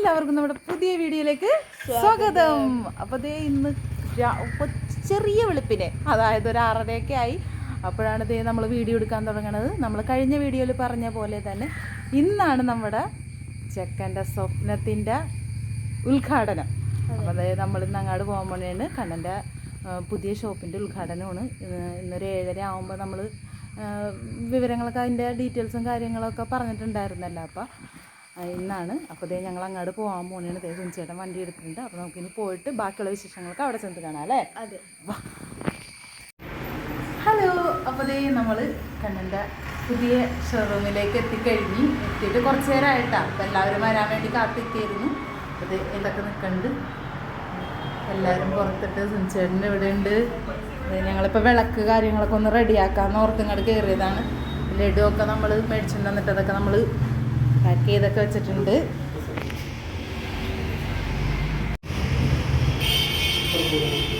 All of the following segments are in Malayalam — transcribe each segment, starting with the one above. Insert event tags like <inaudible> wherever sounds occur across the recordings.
എല്ലാവർക്കും നമ്മുടെ പുതിയ വീഡിയോയിലേക്ക് സ്വാഗതം. അപ്പോൾ ദേ ഇന്ന് ചെറിയ വെളുപ്പിനെ അതായത് ഒരു ആറരയൊക്കെ ആയി. അപ്പോഴാണ് ദേ നമ്മൾ വീഡിയോ എടുക്കാൻ തുടങ്ങണത്. നമ്മൾ കഴിഞ്ഞ വീഡിയോയിൽ പറഞ്ഞ പോലെ തന്നെ ഇന്നാണ് നമ്മുടെ ചെക്കന്റെ സ്വപ്നത്തിന്റെ ഉദ്ഘാടനം. അപ്പോൾ അതായത് നമ്മൾ ഇന്ന് അങ്ങോട്ട് പോകാൻ കണ്ണന്റെ പുതിയ ഷോപ്പിന്റെ ഉദ്ഘാടനമാണ്. ഇന്നൊരു ഏഴര ആകുമ്പോൾ നമ്മൾ വിവരങ്ങളൊക്കെ അതിന്റെ ഡീറ്റെയിൽസും കാര്യങ്ങളൊക്കെ പറഞ്ഞിട്ടുണ്ടായിരുന്നല്ലോ. അപ്പോൾ ഇന്നാണ്. അപ്പോൾ ദേ ഞങ്ങൾ അങ്ങോട്ട് പോകാൻ പോകണേണ് ദേ ചേട്ടൻ വണ്ടി എടുത്തിട്ടുണ്ട്. അപ്പോൾ നമുക്കിനി പോയിട്ട് ബാക്കിയുള്ള വിശേഷങ്ങളൊക്കെ അവിടെ ചെന്ന് കാണാം അല്ലേ? അതെ. ഹലോ. അപ്പോൾ ദേ നമ്മൾ കണ്ണന്റെ പുതിയ ഷോറൂമിലേക്ക് എത്തിക്കഴിഞ്ഞ് എത്തിയിട്ട് കുറച്ച് നേരമായിട്ടാണ് അപ്പോൾ എല്ലാവരും വരാൻ വേണ്ടി കാത്തിരിക്കായിരുന്നു. അത് ഇതൊക്കെ നിൽക്കുന്നുണ്ട് എല്ലാവരും പുറത്തിട്ട് സുനിച്ചേട്ടൻ ഇവിടെ ഉണ്ട്. ഞങ്ങളിപ്പോൾ വിളക്ക് കാര്യങ്ങളൊക്കെ ഒന്ന് റെഡിയാക്കാമെന്ന് ഓർത്തിങ്ങോട്ട് കയറിയതാണ് ലഡുവൊക്കെ ഒക്കെ നമ്മൾ മേടിച്ചിട്ട് വന്നിട്ട് അതൊക്കെ നമ്മൾ പാക്ക് ചെയ്തൊക്കെ വെച്ചിട്ടുണ്ട്. കട്ട്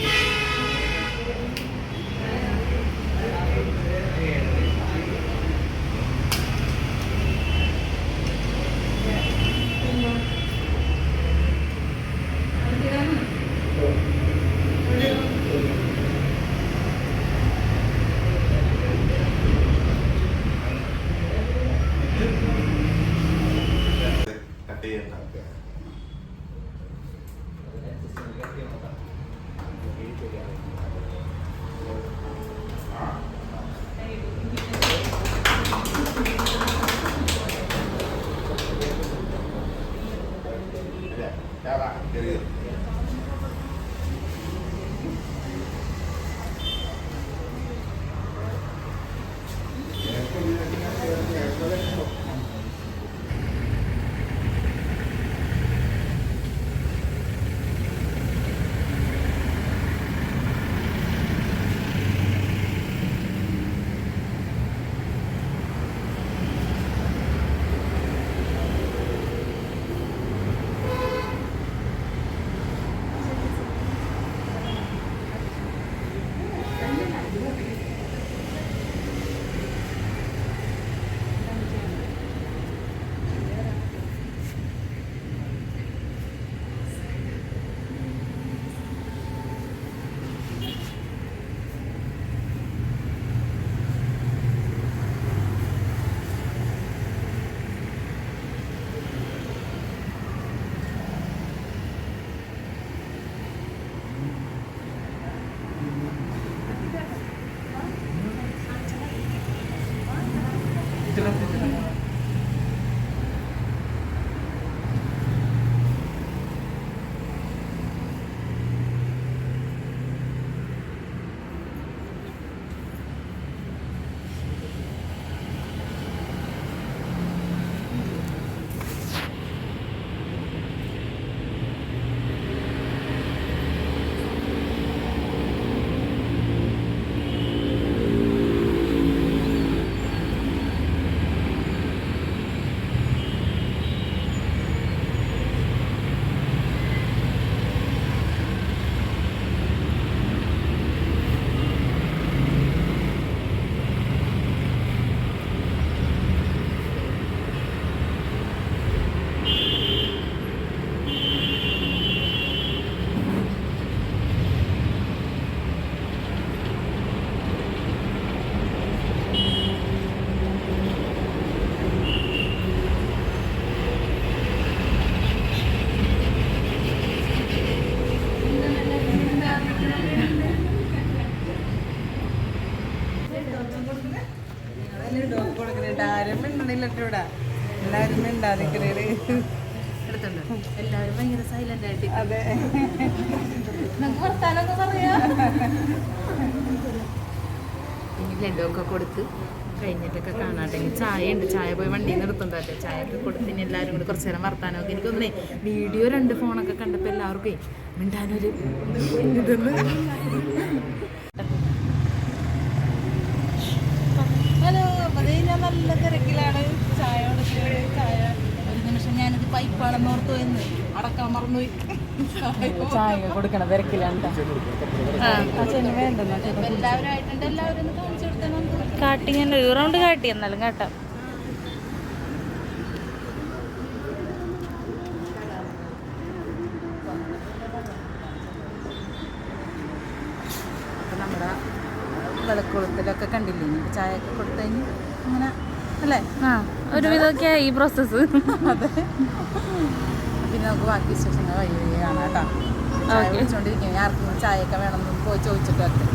ഇവിടെ എല്ലാവരും എല്ലാവരും ഭയങ്കര സൈലന്റ് ആയിട്ട് അതെ. നമുക്ക് വർത്താനൊക്കെ പറയാ? ഇനി ലഡു ഒക്കെ കൊടുത്ത് കഴിഞ്ഞിട്ടൊക്കെ കാണാട്ടെ. ഇനി ചായ ഉണ്ട് ചായ പോയി വണ്ടിയിൽ നിർത്തുന്നതല്ലേ ചായ ഒക്കെ കൊടുത്ത് ഇനി എല്ലാവരും കൂടി കുറച്ച് നേരം വർത്താനമൊക്കെ എനിക്ക് തോന്നുന്നേ വീഡിയോ രണ്ട് ഫോണൊക്കെ കണ്ടപ്പോൾ എല്ലാവർക്കും മിണ്ടാനൊരു ഇതെന്ന് ഹലോ ദേ ഞാൻ നല്ല തിരക്കിലാണ് ഞാനത് പൈപ്പാണെന്ന് ഓർത്തു എന്ന് അടക്കാൻ മറന്നുപോയി. കൊടുക്കണം തിരക്കില്ലാണ്ട് ആയിട്ടുണ്ട് കാട്ടി റൗണ്ട് എന്നാലും കേട്ടോ. നമ്മുടെ കണ്ടില്ലേ? ചായ ഒക്കെ കൊടുത്തതിന് അങ്ങനെ അല്ലേ? ആ ഒരുവിധമൊക്കെ ഈ പ്രോസസ്സ് അതെ. പിന്നെ നമുക്ക് ബാക്കി വിശേഷങ്ങൾ വഴി വഴി കാണാം കേട്ടോ. ചായ കുടിച്ചോണ്ടിരിക്കും ആർക്കും ചായയൊക്കെ വേണമെന്ന് പോയി ചോദിച്ചിട്ടൊക്കെ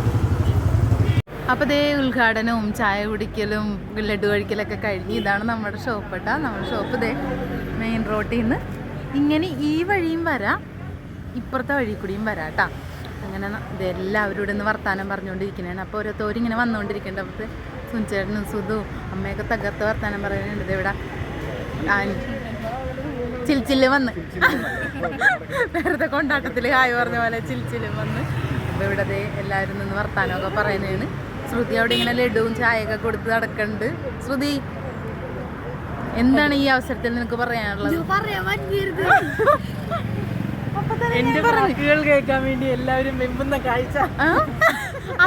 അപ്പോൾ ദേ ഉദ്ഘാടനവും ചായ കുടിക്കലും ലഡു കഴിക്കലൊക്കെ കഴിഞ്ഞ് ഇതാണ് നമ്മുടെ ഷോപ്പ് കേട്ടോ നമ്മുടെ ഷോപ്പ് ദേ മെയിൻ റോട്ടിൽ നിന്ന് ഇങ്ങനെ ഈ വഴിയും വരാം ഇപ്പുറത്തെ വഴി കൂടിയും വരാം കേട്ടോ അങ്ങനെ ഇതെല്ലാവരും ഇവിടെ നിന്ന് വർത്താനം പറഞ്ഞുകൊണ്ടിരിക്കുന്നതാണ് അപ്പോൾ ഓരോരുത്തരും ഇങ്ങനെ വന്നുകൊണ്ടിരിക്കുന്നുണ്ട്. അപ്പോൾ ചേട്ടനും സുധു അമ്മയൊക്കെ തകർത്ത് വർത്താനം പറയുന്നുണ്ട്. ഇവിടെ ചിൽച്ചിൽ വന്ന്. നേരത്തെ കൊണ്ടാട്ടത്തിൽ ഹായ് പറഞ്ഞ പോലെ ചിൽച്ചിലും വന്ന്. അപ്പോൾ ഇവിടെ ദേ എല്ലാവരും നിന്ന് വർത്താനമൊക്കെ പറയുന്നതാണ്. ശ്രുതി അവിടെ ഇങ്ങനെ ലഡുവും ചായയൊക്കെ കൊടുത്ത് നടക്കുന്നുണ്ട് ശ്രുതി എന്താണ് ഈ അവസരത്തിൽ നിനക്ക് പറയാനുള്ളത്? എന്റെ വാക്കുകൾ കേൾക്കാൻ വേണ്ടി എല്ലാവരും വെമ്പുന്ന കാഴ്ച?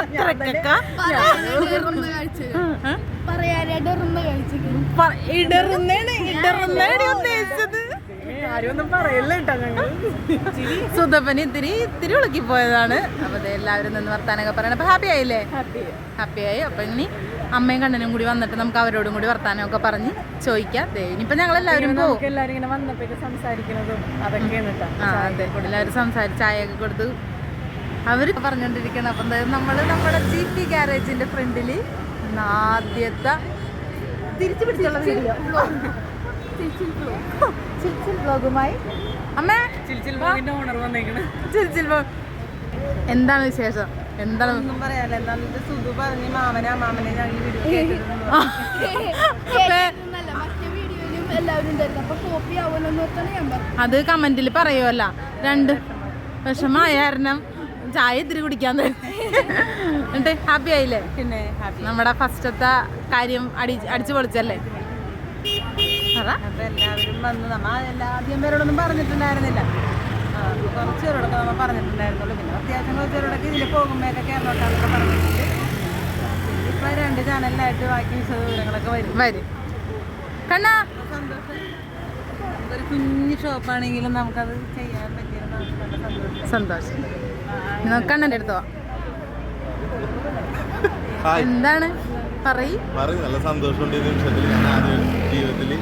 അത്രക്കൊക്കെ? ഇടറുന്നേണ് ഇടറുന്നേണ് ഉദ്ദേശിച്ചത്. സുധപ്പന് ഇത്തിരി ഇത്തിരി ഉളുക്കി പോയതാണ് അപ്പൊ ദേ എല്ലാവരും നിന്ന് വർത്താനൊക്കെ പറയണം. അപ്പൊ ഹാപ്പി ആയില്ലേ? ഹാപ്പി ഹാപ്പി ആയി. അപ്പൊ ഇനി അമ്മയും കണ്ണനും കൂടി വന്നിട്ട് നമുക്ക് അവരോടും കൂടി വർത്താനമൊക്കെ പറഞ്ഞ് ചോദിക്കാം. ദേ ഇനിയിപ്പോ ഞങ്ങൾ എല്ലാവരും പോകും നമുക്ക് എല്ലാവരും സംസാരിക്കുന്നതും അതൊക്കെയാണ് കേട്ടോ. ആ അതെ. എല്ലാവരും സംസാരിച്ച് ചായയൊക്കെ കൊടുത്ത് അവർ പറഞ്ഞുകൊണ്ടിരിക്കണം അപ്പം നമ്മൾ നമ്മുടെ ജി പി ഗാരേജിന്റെ ഫ്രണ്ടിൽ ആദ്യത്തെ തിരിച്ചു പിടിച്ചുള്ള വീഡിയോ ചിൽച്ചിൽ ബ്ലോഗുമായി അമ്മേ ചിൽച്ചിൽ ബ്ലോഗിന്റെ ഓണർ വന്നേക്കണ്. ചിൽച്ചിൽ ബ്ലോഗ് എന്താണ് വിശേഷം? എന്താണ്? ഒന്നും പറയാല്ല എന്താണെന്ന് സുധു പറഞ്ഞ് മാമനെ മാമനെ ഞാൻ ഈ <laughs> വീഡിയോ അത് കമന്റിൽ പറയുമല്ല രണ്ട് വിഷമായ കാരണം. ചായ ഇത്തിരി കുടിക്കാൻ എന്നിട്ട് ഹാപ്പി ആയില്ലേ? പിന്നെ നമ്മുടെ ഫസ്റ്റത്തെ കാര്യം അടി അടിച്ചു പൊളിച്ചല്ലേ? അപ്പൊ എല്ലാവരും വന്ന് നമ്മ എല്ലാ ആദ്യം പേരോടൊന്നും പറഞ്ഞിട്ടുണ്ടായിരുന്നില്ല. കുറച്ച് പേരോടൊക്കെ നമ്മൾ പറഞ്ഞിട്ടുണ്ടായിരുന്നുള്ളൂ. പിന്നെ അത്യാവശ്യം കുറച്ച് പേരോടൊക്കെ ഇതിൽ പോകുമ്പോഴൊക്കെ കേരളോട്ടാന്നൊക്കെ പറഞ്ഞിട്ടുണ്ട്. ഇപ്പൊ രണ്ട് ചാനലിലായിട്ട് ബാക്കി വിശദവിവരങ്ങളൊക്കെ വരും. വരും. കണ്ണാ. ഒരു കുഞ്ഞു ഷോപ്പാണെങ്കിലും നമുക്കത് ചെയ്യാൻ പറ്റിയ സന്തോഷം. സന്തോഷം നമുക്ക് കണ്ണന്റെ അടുത്ത് പോവാം ഹായ്. എന്താണ്? പറയ്. പറ നല്ല സന്തോഷമുണ്ട് ഈ നിമിഷത്തിൽ ഞാൻ ആദ്യം ജീവിതത്തിൽ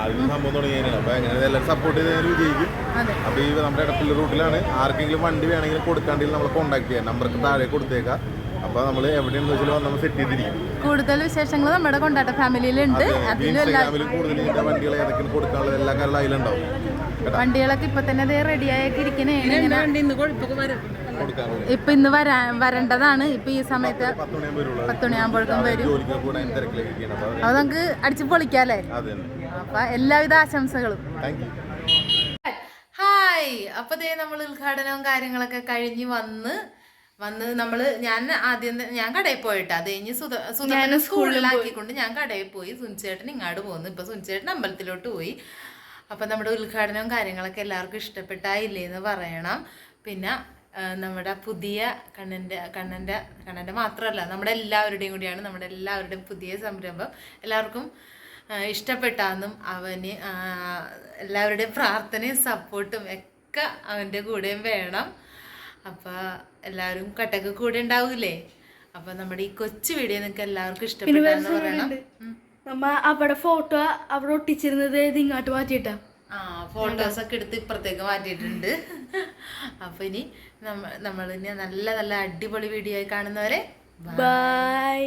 ആദ്യം സംഭവം തുടങ്ങിയതിനാണ് അപ്പൊ എങ്ങനെ എല്ലാവരും സപ്പോർട്ട് ചെയ്ത് വിജയിക്കും. അതെ. അപ്പൊ ഈ നമ്മുടെ ഇടപ്പള്ളി റൂട്ടിലാണ്. ആർക്കെങ്കിലും വണ്ടി വേണമെങ്കിൽ കൊടുക്കാണ്ടെങ്കിൽ നമ്മളെ കോൺടാക്ട് ചെയ്യാം. നമ്പർക്ക് താഴെ കൊടുത്തേക്കാം. അപ്പൊ നമ്മൾ എവിടെയെന്ന് വെച്ചാൽ വന്ന് നമ്മൾ സെറ്റ് ചെയ്തിരിക്കും. കൂടുതൽ വിശേഷങ്ങൾ നമ്മുടെ കൊണ്ടാട്ട ഫാമിലിയിലുണ്ട് കൂടുതൽ വണ്ടികൾ ഏതൊക്കെ കൊടുക്കാനുള്ള എല്ലാ കാര്യങ്ങളും അതിലുണ്ടാവും വണ്ടികളൊക്കെ ഇപ്പൊ തന്നെ ദേ റെഡിയാക്കി ഇരിക്കണേ. വണ്ടി ഇന്ന് കൊഴുപ്പൊക്കെ വരും. കൊടുക്കാനുള്ള ഇപ്പൊ ഇന്ന് വരാ വരേണ്ടതാണ്. ഇപ്പൊ ഈ സമയത്ത് പത്തുമണിയാകുമ്പോഴേക്കും വരും. അപ്പൊ അത് നമുക്ക് അടിച്ച് പൊളിക്കാല്ലേ? അപ്പൊ എല്ലാവിധ ആശംസകളും. ഹായ് അപ്പൊ ദേ നമ്മൾ ഉദ്ഘാടനവും കാര്യങ്ങളൊക്കെ കഴിഞ്ഞ് വന്ന് വന്ന് നമ്മൾ ഞാൻ ആദ്യം ഞാൻ കടയിൽ പോയിട്ട്. അത് കഴിഞ്ഞ് സുധ സുധനെ സ്കൂളിലാക്കിക്കൊണ്ട് ഞാൻ കടയിൽ പോയി. സുനിച്ചേട്ടൻ ഇങ്ങോട്ട് പോന്നു. ഇപ്പൊ സുനിച്ചേട്ടൻ അമ്പലത്തിലോട്ട് പോയി. അപ്പൊ നമ്മുടെ ഉദ്ഘാടനവും കാര്യങ്ങളൊക്കെ എല്ലാവർക്കും ഇഷ്ടപ്പെട്ടായില്ലേ എന്ന് പറയണം. പിന്നെ നമ്മുടെ പുതിയ കണ്ണന്റെ കണ്ണന്റെ കണ്ണന്റെ മാത്രമല്ല നമ്മുടെ എല്ലാവരുടെയും കൂടിയാണ് നമ്മുടെ എല്ലാവരുടെയും പുതിയ സംരംഭം എല്ലാവർക്കും ഇഷ്ടപ്പെട്ടാന്നും അവന് എല്ലാവരുടെയും പ്രാർത്ഥനയും സപ്പോർട്ടും ഒക്കെ അവന്റെ കൂടെയും വേണം. അപ്പോൾ എല്ലാവരും കട്ടക്ക് കൂടെ ഉണ്ടാവൂലേ? അപ്പോൾ നമ്മുടെ ഈ കൊച്ചു വീഡിയോ നിങ്ങൾക്ക് എല്ലാവർക്കും ഇഷ്ടപ്പെട്ടാന്ന് പറയണം. നമ്മ അവിടെ ഫോട്ടോ അവിടെ ഒട്ടിച്ചിരുന്നത് ഇത് ഇങ്ങോട്ട് മാറ്റിയിട്ടാ. ആ ഫോട്ടോസ് ഒക്കെ എടുത്ത് ഇപ്പുറത്തേക്ക് മാറ്റിയിട്ടുണ്ട്. അപ്പൊ ഇനി നമ്മൾ ഇനി നല്ല നല്ല അടിപൊളി വീഡിയോ ആയി കാണുന്നവരെ ബൈ